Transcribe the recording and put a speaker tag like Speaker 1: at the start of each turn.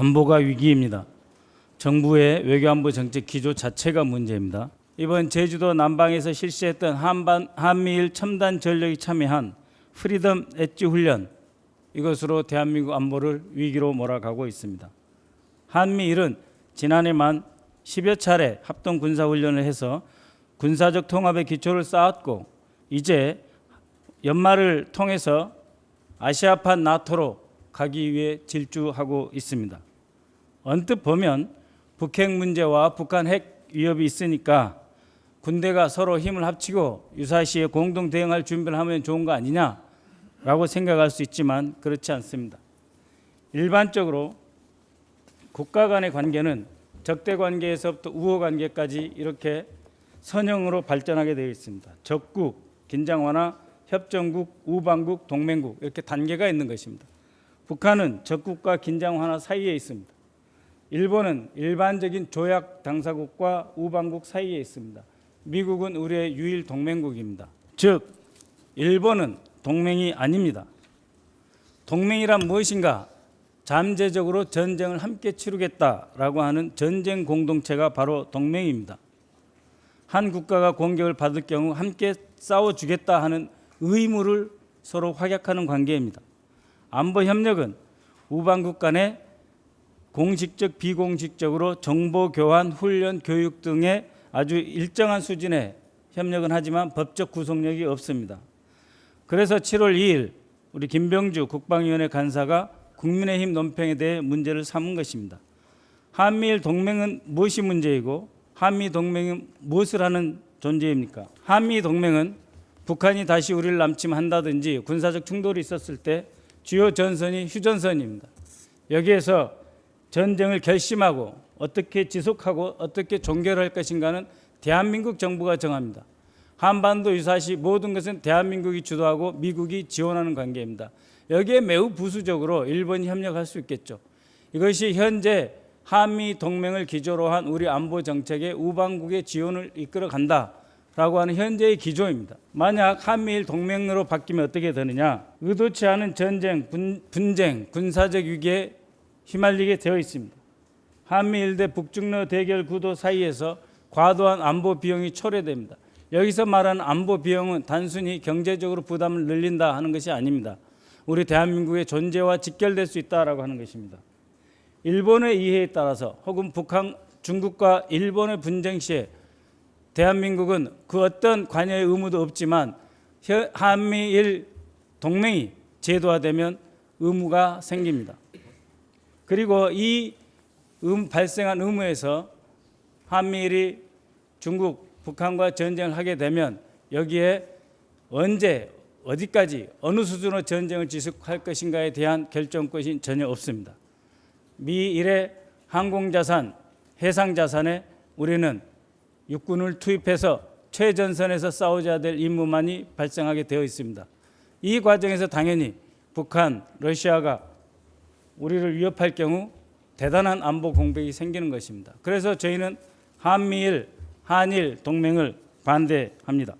Speaker 1: 안보가 위기입니다. 정부의 외교안보 정책 기조 자체가 문제입니다. 이번 제주도 남방에서 실시했던 한반 한미일 첨단 전력이 참여한 프리덤 엣지 훈련 이것으로 대한민국 안보를 위기로 몰아가고 있습니다. 한미일은 지난해만 10여 차례 합동 군사 훈련을 해서 군사적 통합의 기초를 쌓았고 이제 연말을 통해서 아시아판 나토로 가기 위해 질주하고 있습니다. 언뜻 보면 북핵 문제와 북한 핵 위협이 있으니까 군대가 서로 힘을 합치고 유사시에 공동 대응할 준비를 하면 좋은 거 아니냐라고 생각할 수 있지만 그렇지 않습니다. 일반적으로 국가 간의 관계는 적대 관계에서부터 우호 관계까지 이렇게 선형으로 발전하게 되어 있습니다. 적국, 긴장 완화, 협정국, 우방국, 동맹국 이렇게 단계가 있는 것입니다. 북한은 적국과 긴장 완화 사이에 있습니다. 일본은 일반적인 조약 당사국과 우방국 사이에 있습니다. 미국은 우리의 유일 동맹국입니다. 즉 일본은 동맹이 아닙니다. 동맹이란 무엇인가? 잠재적으로 전쟁을 함께 치르겠다라고 하는 전쟁 공동체가 바로 동맹입니다. 한 국가가 공격을 받을 경우 함께 싸워 주겠다 하는 의무를 서로 확약하는 관계입니다. 안보 협력은 우방국 간의 공식적 비공식적으로 정보 교환, 훈련, 교육 등의 아주 일정한 수준의 협력은 하지만 법적 구속력이 없습니다. 그래서 7월 2일 우리 김병주 국방위원회 간사가 국민의힘 논평에 대해 문제를 삼은 것입니다. 한미일 동맹은 무엇이 문제이고 한미 동맹은 무엇을 하는 존재입니까? 한미 동맹은 북한이 다시 우리를 남침한다든지 군사적 충돌이 있었을 때 주요 전선이 휴전선입니다. 여기에서 전쟁을 결심하고 어떻게 지속하고 어떻게 종결할 것인가는 대한민국 정부가 정합니다. 한반도 유사시 모든 것은 대한민국이 주도하고 미국이 지원하는 관계입니다. 여기에 매우 부수적으로 일본이 협력할 수 있겠죠. 이것이 현재 한미 동맹을 기조로 한 우리 안보 정책의 우방국의 지원을 이끌어 간다 라고 하는 현재의 기조입니다. 만약 한미일 동맹으로 바뀌면 어떻게 되느냐? 의도치 않은 전쟁, 분, 분쟁, 군사적 위기에 휘말리게 되어 있습니다. 한미일 대 북중러 대결 구도 사이에서 과도한 안보 비용이 초래됩니다. 여기서 말하는 안보 비용은 단순히 경제적으로 부담을 늘린다 하는 것이 아닙니다. 우리 대한민국의 존재와 직결될 수 있다라고 하는 것입니다. 일본의 이해에 따라서 혹은 북한, 중국과 일본의 분쟁 시에 대한민국은 그 어떤 관여의 의무도 없지만 현- 한미일 동맹이 제도화되면 의무가 생깁니다. 그리고 이 음, 발생한 의무에서 한미일이 중국, 북한과 전쟁을 하게 되면 여기에 언제 어디까지 어느 수준으로 전쟁을 지속할 것인가에 대한 결정권이 전혀 없습니다. 미일의 항공자산, 해상자산에 우리는 육군을 투입해서 최전선에서 싸우자 될 임무만이 발생하게 되어 있습니다. 이 과정에서 당연히 북한, 러시아가 우리를 위협할 경우 대단한 안보 공백이 생기는 것입니다. 그래서 저희는 한미일, 한일 동맹을 반대합니다.